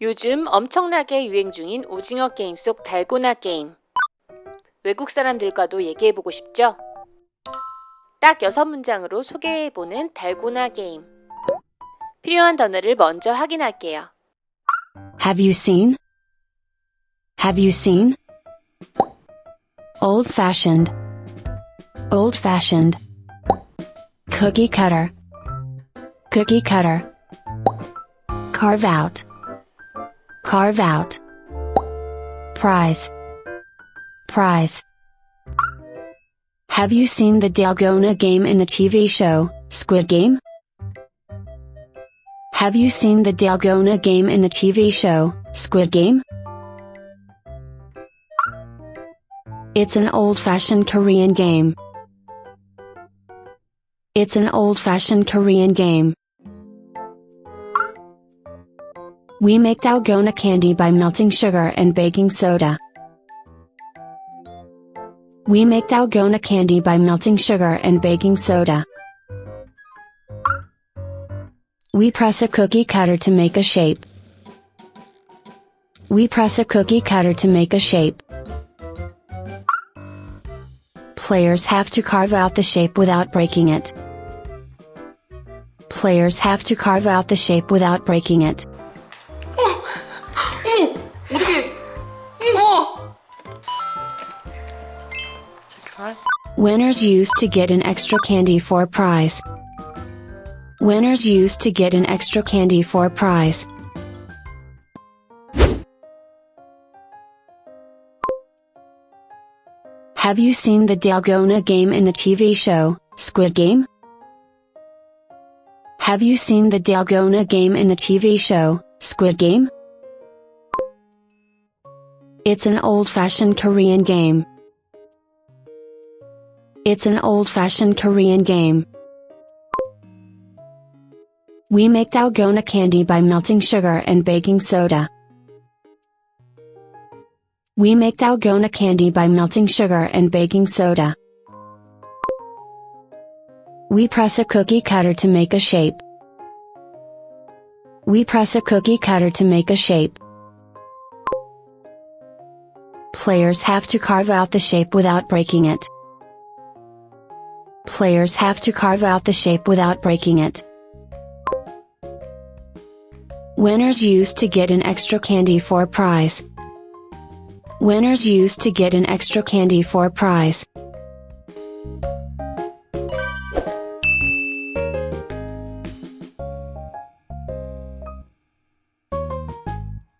요즘 엄청나게 유행 중인 오징어 게임 속 달고나 게임. 외국 사람들과도 얘기해보고 싶죠? 딱 6문장으로 소개해보는 달고나 게임. 필요한 단어를 먼저 확인할게요. Have you seen? Have you seen? Old fashioned. Old fashioned. Cookie cutter. Cookie cutter. Carve out. Carve out. Prize. Prize. Have you seen the Dalgona game in the TV show, Squid Game? Have you seen the Dalgona game in the TV show, Squid Game? It's an old fashioned Korean game. It's an old fashioned Korean game. We make Dalgona candy by melting sugar and baking soda. We make Dalgona candy by melting sugar and baking soda. We press a cookie cutter to make a shape. We press a cookie cutter to make a shape. Players have to carve out the shape without breaking it. Players have to carve out the shape without breaking it. Winners used to get an extra candy for a prize. Winners used to get an extra candy for a prize. Have you seen the Dalgona game in the TV show, Squid Game? Have you seen the Dalgona game in the TV show, Squid Game? It's an old fashioned Korean game. It's an old fashioned Korean game. We make Dalgona candy by melting sugar and baking soda. We make Dalgona candy by melting sugar and baking soda. We press a cookie cutter to make a shape. We press a cookie cutter to make a shape. Players have to carve out the shape without breaking it. Players have to carve out the shape without breaking it. Winners used to get an extra candy for a prize. Winners used to get an extra candy for a prize.